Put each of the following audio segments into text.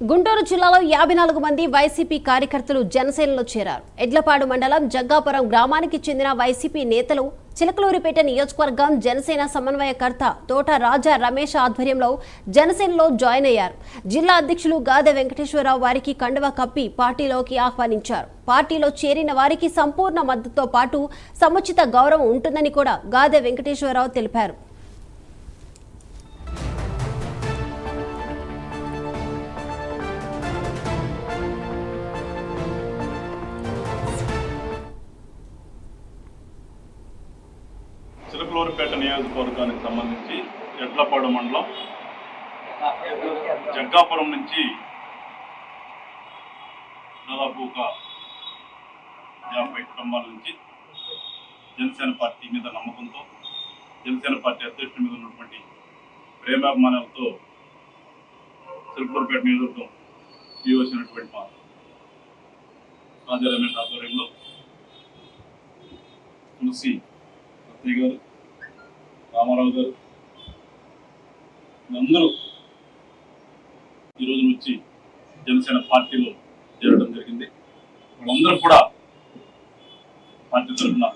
గుంటూరు జిల్లాలో యాభై నాలుగు మంది వైసీపీ కార్యకర్తలు జనసేనలో చేరారు. ఎడ్లపాడు మండలం జగ్గాపురం గ్రామానికి చెందిన వైసీపీ నేతలు చిలకలూరిపేట నియోజకవర్గం జనసేన సమన్వయకర్త తోట రాజా రమేష్ ఆధ్వర్యంలో జనసేనలో జాయిన్ అయ్యారు. జిల్లా అధ్యక్షులు గాదె వెంకటేశ్వరరావు వారికి కండువ కప్పి పార్టీలోకి ఆహ్వానించారు. పార్టీలో చేరిన వారికి సంపూర్ణ మద్దతుతో పాటు సముచిత గౌరవం ఉంటుందని కూడా గాదె వెంకటేశ్వరరావు తెలిపారు. చిలకలూరుపేట నియోజకవర్గానికి సంబంధించి ఎడ్లపాడు మండలం జగ్గాపురం నుంచి దాదాపు ఒక యాభై కుటుంబాల నుంచి జనసేన పార్టీ మీద నమ్మకంతో జనసేన పార్టీ అధ్యక్షుడి మీద ఉన్నటువంటి ప్రేమాభిమానాలతో చిలకలూరుపేట నియోజకవర్గం ఈ మా రాజా ఆధ్వర్యంలో తులసి సత్య గారు రామారావు గారు. అందరూ ఈరోజు వచ్చి జనసేన పార్టీలో చేరడం జరిగింది. వాళ్ళందరూ కూడా పార్టీ తరఫున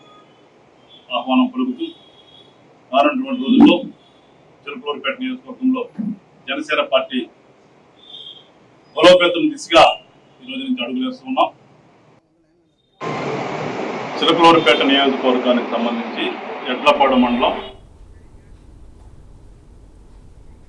ఆహ్వానం పలుకుతూ రానున్నటువంటి రోజుల్లో చిలుకూరుపేట నియోజకవర్గంలో జనసేన పార్టీ బలోపేతం దిశగా ఈ రోజు నుంచి అడుగులు వేస్తూ ఉన్నాం. చిలకలూరుపేట నియోజకవర్గానికి సంబంధించి ఎడ్లపాడు మండలం